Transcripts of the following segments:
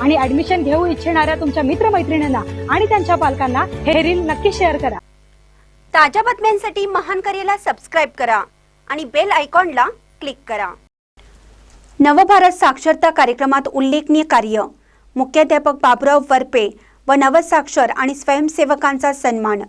आणि ऍडमिशन घेऊ इच्छिणाऱ्या तुमच्या मित्रमैत्रिणींना आणि त्यांच्या पालकांना हे रील नक्की शेअर करा. ताज्या बातम्यांसाठी महान करेला सबस्क्राईब करा आणि बेल आयकॉनला क्लिक करा. नवभारत साक्षरता कार्यक्रमात उल्लेखनीय कार्य. मुख्याध्यापक बाबुराव वरपे व नवसाक्षर आणि स्वयंसेवकांचा सन्मान.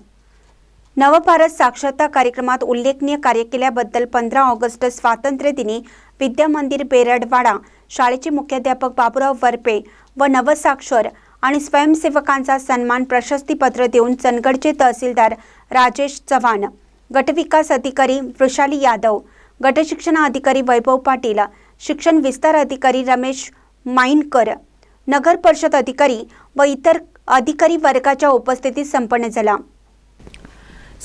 नवभारत साक्षरता कार्यक्रमात उल्लेखनीय कार्य केल्याबद्दल पंधरा ऑगस्ट स्वातंत्र्य दिनी विद्या मंदिर बेरडवाडा शाळेचे मुख्याध्यापक बाबुराव वरपे व नवसाक्षर आणि स्वयंसेवकांचा सन्मान प्रशस्तीपत्र देऊन चंदगडचे तहसीलदार राजेश चव्हाण गटविकास अधिकारी वृषाली यादव गटशिक्षण अधिकारी वैभव पाटील शिक्षण विस्तार अधिकारी रमेश माईनकर नगर परिषद अधिकारी व इतर अधिकारी वर्गाच्या उपस्थितीत संपन्न झाला.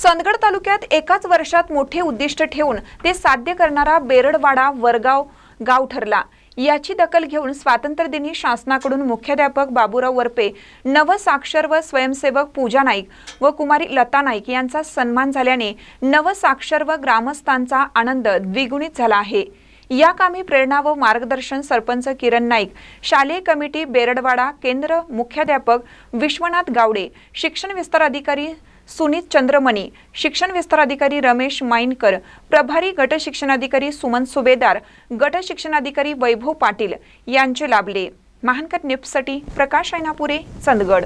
चंदगड तालुक्यात एकाच वर्षात मोठे उद्दिष्ट ठेवून ते साध्य करणारा बेरडवाडा वरगाव गाव ठरला. याची दखल घेऊन स्वातंत्र्यदिनी शासनाकडून मुख्याध्यापक बाबुराव वरपे नवसाक्षर व स्वयंसेवक पूजा नाईक व कुमारी लता नाईक यांचा सन्मान झाल्याने नवसाक्षर व ग्रामस्थांचा आनंद द्विगुणित झाला आहे. या कामी प्रेरणा व मार्गदर्शन सरपंच किरण नाईक शालेय कमिटी बेरडवाडा केंद्र मुख्याध्यापक विश्वनाथ गावडे शिक्षण विस्तार अधिकारी सुनीत चंद्रमणी शिक्षण विस्तार अधिकारी रमेश माईनकर प्रभारी गट शिक्षणाधिकारी सुमन सुभेदार गट शिक्षणाधिकारी वैभव पाटील यांचे लाभले. महानकर निप्ससाठी प्रकाश ऐनापुरे चंदगड.